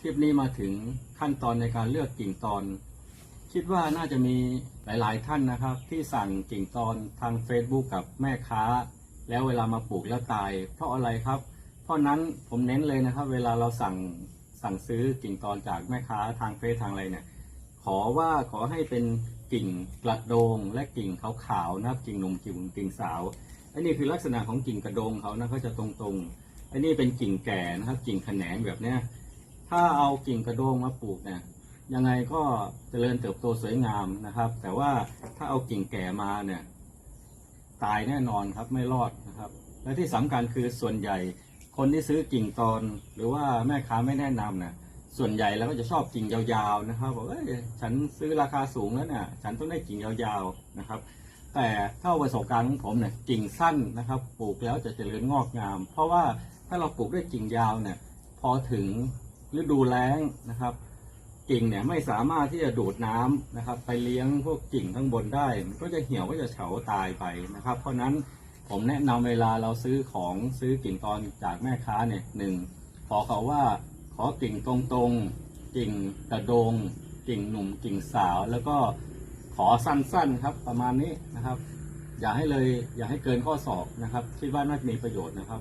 คลิปนี้มาถึงขั้นตอนในการเลือกกิ่งตอน คิดว่าน่าจะมีหลาย ๆ ท่านนะครับ ที่สั่งกิ่งตอนทาง Facebook กับแม่ค้า แล้วเวลามาปลูกแล้วตาย เพราะอะไรครับ เพราะนั้นผมเน้นเลยนะครับ เวลาเราสั่งสั่งซื้อกิ่งตอนจากแม่ค้าทางเฟซทางอะไรเนี่ยขอว่าขอให้เป็นกิ่งกระโดง และกิ่งขาวๆนะครับกิ่งหนุ่มกิ่งกิ่งสาวอันนี้คือลักษณะของกิ่งกระโดงเขานะเขาจะตรงๆอันนี้เป็นกิ่งแก่นะครับ กิ่งแขนงแบบเนี้ย ถ้าเอากิ่งกระโดงมาปลูกเนี่ยยังไงก็เจริญเติบโตสวยงามนะครับ แต่ว่าถ้าเอากิ่งแก่มาเนี่ยตายแน่นอนครับไม่รอดนะครับ และที่สำคัญคือส่วนใหญ่คนที่ซื้อกิ่งตอน หรือว่าแม่ค้าไม่แนะนำเนี่ยส่วนใหญ่แล้วก็จะชอบกิ่งยาวๆนะครับบอกเอ้ยฉันซื้อราคาสูงแล้วเนี่ยฉันต้องได้กิ่งยาวๆนะครับ แต่ถ้าประสบการณ์ของผมเนี่ยกิ่งสั้นนะครับปลูกแล้วจะเจริญงอกงาม เพราะว่าถ้าเราปลูกด้วยกิ่งยาวเนี่ยพอถึง ฤดูแล้งนะครับ กิ่งเนี่ยไม่สามารถที่จะดูดน้ำนะครับ ไปเลี้ยงพวกกิ่งข้างบนได้ มันก็จะเหี่ยวก็จะเฉาตายไปนะครับ เพราะฉนั้นผมแนะนำเวลาเราซื้อของซื้อกิ่งตอนจากแม่ค้าเนี่ยหนึ่งขอเขาว่าขอกิ่งตรงๆกิ่งกระโดง กิ่งหนุ่มกิ่งสาว แล้วก็ขอสั้นๆครับประมาณนี้นะครับ อย่าให้เลยอย่าให้เกินข้อศอกนะครับ คิดว่าน่าจะมีประโยชน์นะครับ